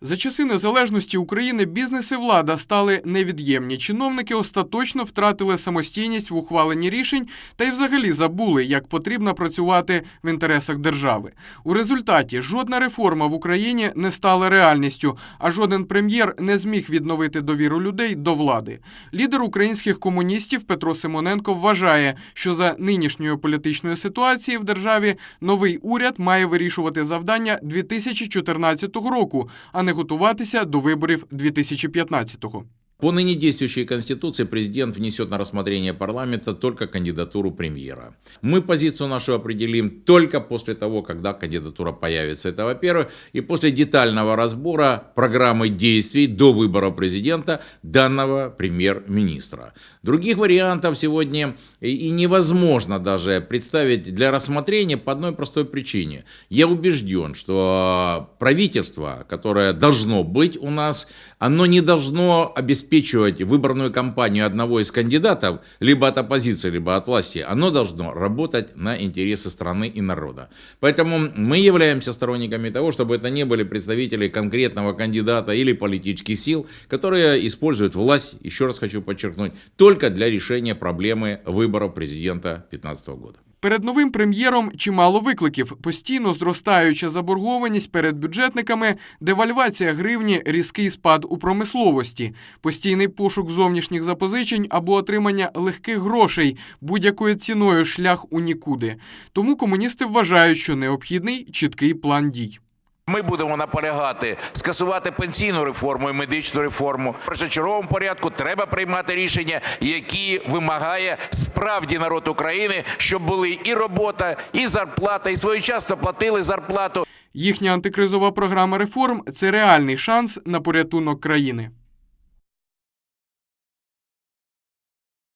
За часи незалежності України бізнес і влада стали невід'ємні. Чиновники остаточно втратили самостійність в ухваленні рішень та й взагалі забули, як потрібно працювати в інтересах держави. У результаті жодна реформа в Україні не стала реальністю, а жоден прем'єр не зміг відновити довіру людей до влади. Лідер українських комуністів Петро Симоненко вважає, що за нинішньої політичної ситуації в державі новий уряд має вирішувати завдання 2014 року, а не готуватися до виборів 2015-го. По ныне действующей Конституции президент внесет на рассмотрение парламента только кандидатуру премьера. Мы позицию нашу определим только после того, когда кандидатура появится. Это во-первых. И после детального разбора программы действий до выбора президента данного премьер-министра. Других вариантов сегодня и невозможно даже представить для рассмотрения по одной простой причине. Я убежден, что правительство, которое должно быть у нас, оно не должно обеспечивать выборную кампанию одного из кандидатов, либо от оппозиции, либо от власти. Оно должно работать на интересы страны и народа. Поэтому мы являемся сторонниками того, чтобы это не были представители конкретного кандидата или политических сил, которые используют власть, еще раз хочу подчеркнуть, только для решения проблемы выборов президента 2015 года. Перед новим прем'єром чимало викликів: постійно зростаюча заборгованість перед бюджетниками, девальвація гривні, різкий спад у промисловості, постійний пошук зовнішніх запозичень або отримання легких грошей будь-якою ціною шлях у нікуди. Тому комуністи вважають, що необхідний чіткий план дій. Ми будемо наполягати скасувати пенсійну реформу і медичну реформу. В першочерговому порядку треба приймати рішення, які вимагає справді народ України, щоб були і робота, і зарплата, і своєчасно платили зарплату. Їхня антикризова програма реформ це реальний шанс на порятунок країни.